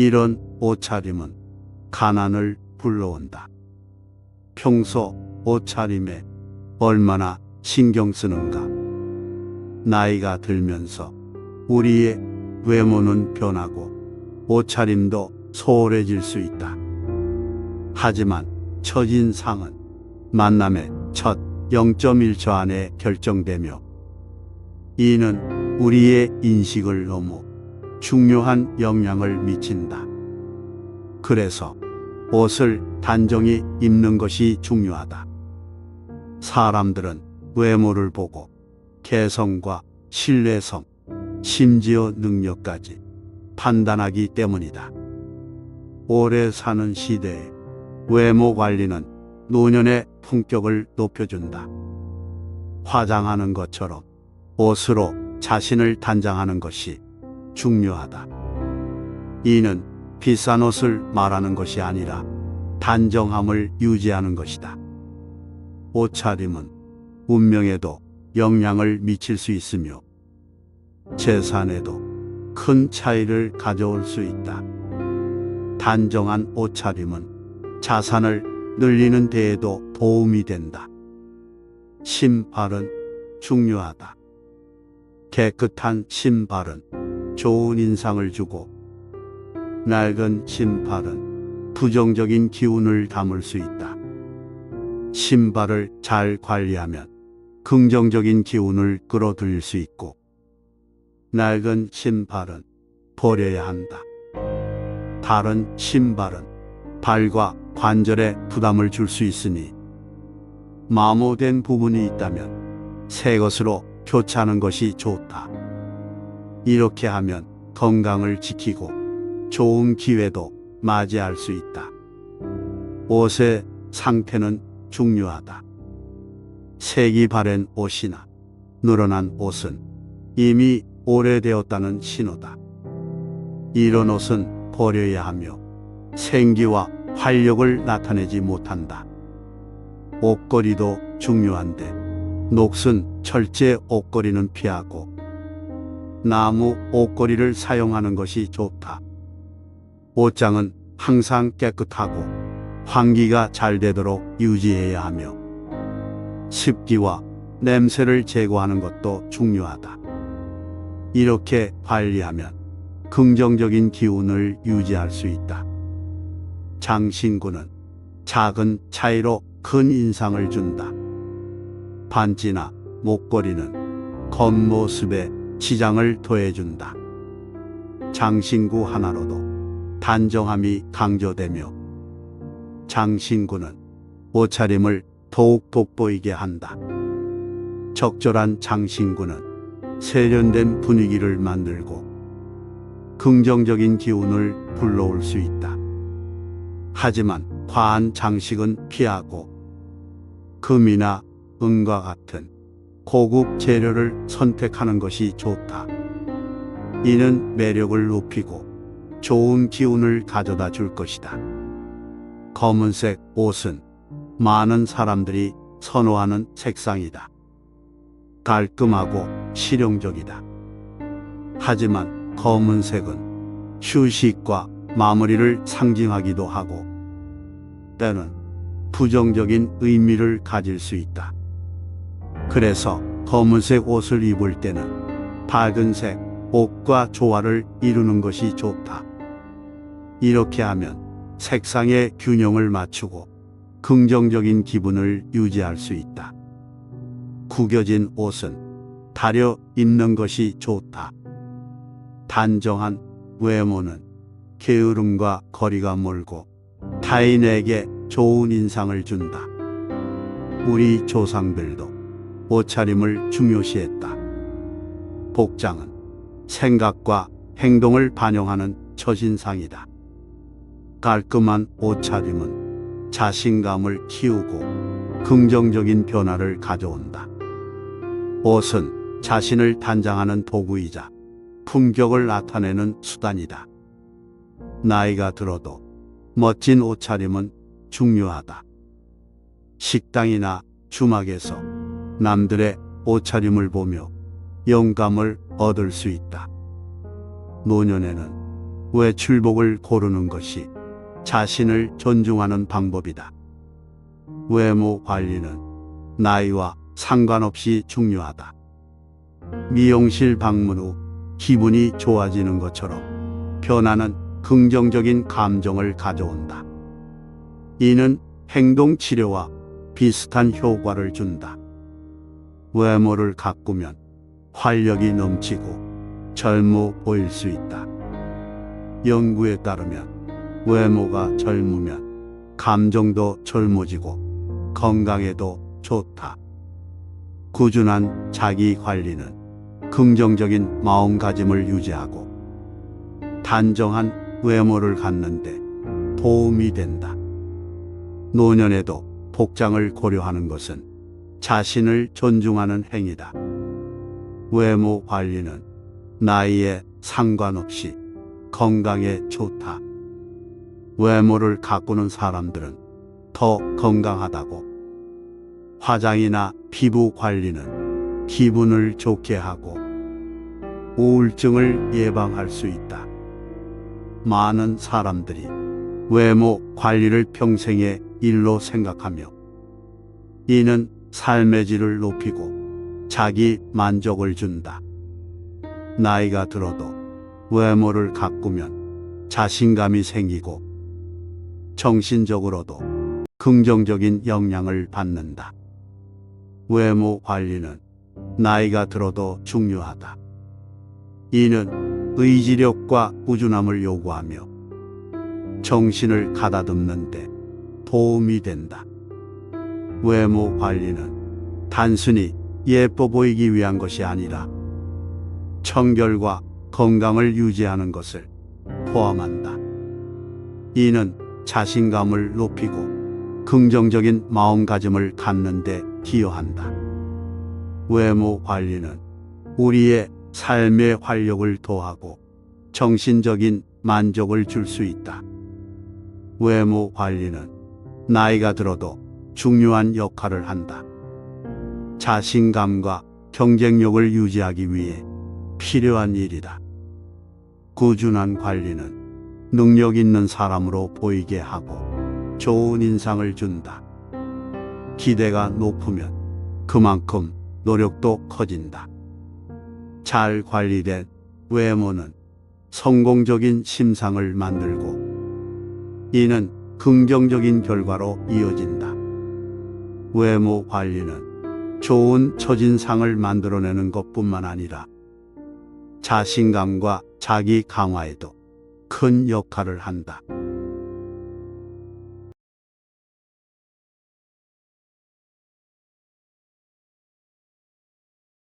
이런 옷차림은 가난을 불러온다. 평소 옷차림에 얼마나 신경 쓰는가. 나이가 들면서 우리의 외모는 변하고 옷차림도 소홀해질 수 있다. 하지만 첫인상은 만남의 첫 0.1초 안에 결정되며 이는 우리의 인식을 너무 중요한 영향을 미친다. 그래서 옷을 단정히 입는 것이 중요하다. 사람들은 외모를 보고 개성과 신뢰성, 심지어 능력까지 판단하기 때문이다. 오래 사는 시대에 외모 관리는 노년의 품격을 높여준다. 화장하는 것처럼 옷으로 자신을 단장하는 것이 중요하다. 이는 비싼 옷을 말하는 것이 아니라 단정함을 유지하는 것이다. 옷차림은 운명에도 영향을 미칠 수 있으며 재산에도 큰 차이를 가져올 수 있다. 단정한 옷차림은 자산을 늘리는 데에도 도움이 된다. 신발은 중요하다. 깨끗한 신발은 좋은 인상을 주고 낡은 신발은 부정적인 기운을 담을 수 있다. 신발을 잘 관리하면 긍정적인 기운을 끌어들일 수 있고 낡은 신발은 버려야 한다. 다른 신발은 발과 관절에 부담을 줄 수 있으니 마모된 부분이 있다면 새 것으로 교체하는 것이 좋다. 이렇게 하면 건강을 지키고 좋은 기회도 맞이할 수 있다. 옷의 상태는 중요하다. 색이 바랜 옷이나 늘어난 옷은 이미 오래되었다는 신호다. 이런 옷은 버려야 하며 생기와 활력을 나타내지 못한다. 옷걸이도 중요한데 녹슨 철제 옷걸이는 피하고 나무 옷걸이를 사용하는 것이 좋다. 옷장은 항상 깨끗하고 환기가 잘 되도록 유지해야 하며 습기와 냄새를 제거하는 것도 중요하다. 이렇게 관리하면 긍정적인 기운을 유지할 수 있다. 장신구는 작은 차이로 큰 인상을 준다. 반지나 목걸이는 겉모습에 지장을 더해준다. 장신구 하나로도 단정함이 강조되며 장신구는 옷차림을 더욱 돋보이게 한다. 적절한 장신구는 세련된 분위기를 만들고 긍정적인 기운을 불러올 수 있다. 하지만 과한 장식은 피하고 금이나 은과 같은 고급 재료를 선택하는 것이 좋다. 이는 매력을 높이고 좋은 기운을 가져다 줄 것이다. 검은색 옷은 많은 사람들이 선호하는 색상이다. 깔끔하고 실용적이다. 하지만 검은색은 휴식과 마무리를 상징하기도 하고 때는 부정적인 의미를 가질 수 있다. 그래서 검은색 옷을 입을 때는 밝은색 옷과 조화를 이루는 것이 좋다. 이렇게 하면 색상의 균형을 맞추고 긍정적인 기분을 유지할 수 있다. 구겨진 옷은 다려 입는 것이 좋다. 단정한 외모는 게으름과 거리가 멀고 타인에게 좋은 인상을 준다. 우리 조상들도 옷차림을 중요시했다. 복장은 생각과 행동을 반영하는 첫인상이다. 깔끔한 옷차림은 자신감을 키우고 긍정적인 변화를 가져온다. 옷은 자신을 단장하는 도구이자 품격을 나타내는 수단이다. 나이가 들어도 멋진 옷차림은 중요하다. 식당이나 주막에서 남들의 옷차림을 보며 영감을 얻을 수 있다. 노년에는 외출복을 고르는 것이 자신을 존중하는 방법이다. 외모 관리는 나이와 상관없이 중요하다. 미용실 방문 후 기분이 좋아지는 것처럼 변화는 긍정적인 감정을 가져온다. 이는 행동 치료와 비슷한 효과를 준다. 외모를 가꾸면 활력이 넘치고 젊어 보일 수 있다. 연구에 따르면 외모가 젊으면 감정도 젊어지고 건강에도 좋다. 꾸준한 자기 관리는 긍정적인 마음가짐을 유지하고 단정한 외모를 갖는데 도움이 된다. 노년에도 복장을 고려하는 것은 자신을 존중하는 행위다. 외모 관리는 나이에 상관없이 건강에 좋다. 외모를 가꾸는 사람들은 더 건강하다고. 화장이나 피부 관리는 기분을 좋게 하고 우울증을 예방할 수 있다. 많은 사람들이 외모 관리를 평생의 일로 생각하며 이는 삶의 질을 높이고 자기 만족을 준다. 나이가 들어도 외모를 가꾸면 자신감이 생기고 정신적으로도 긍정적인 영향을 받는다. 외모 관리는 나이가 들어도 중요하다. 이는 의지력과 꾸준함을 요구하며 정신을 가다듬는데 도움이 된다. 외모 관리는 단순히 예뻐 보이기 위한 것이 아니라 청결과 건강을 유지하는 것을 포함한다. 이는 자신감을 높이고 긍정적인 마음가짐을 갖는 데 기여한다. 외모 관리는 우리의 삶의 활력을 더하고 정신적인 만족을 줄 수 있다. 외모 관리는 나이가 들어도 중요한 역할을 한다. 자신감과 경쟁력을 유지하기 위해 필요한 일이다. 꾸준한 관리는 능력 있는 사람으로 보이게 하고 좋은 인상을 준다. 기대가 높으면 그만큼 노력도 커진다. 잘 관리된 외모는 성공적인 심상을 만들고 이는 긍정적인 결과로 이어진다. 외모 관리는 좋은 첫인상을 만들어내는 것뿐만 아니라 자신감과 자기 강화에도 큰 역할을 한다.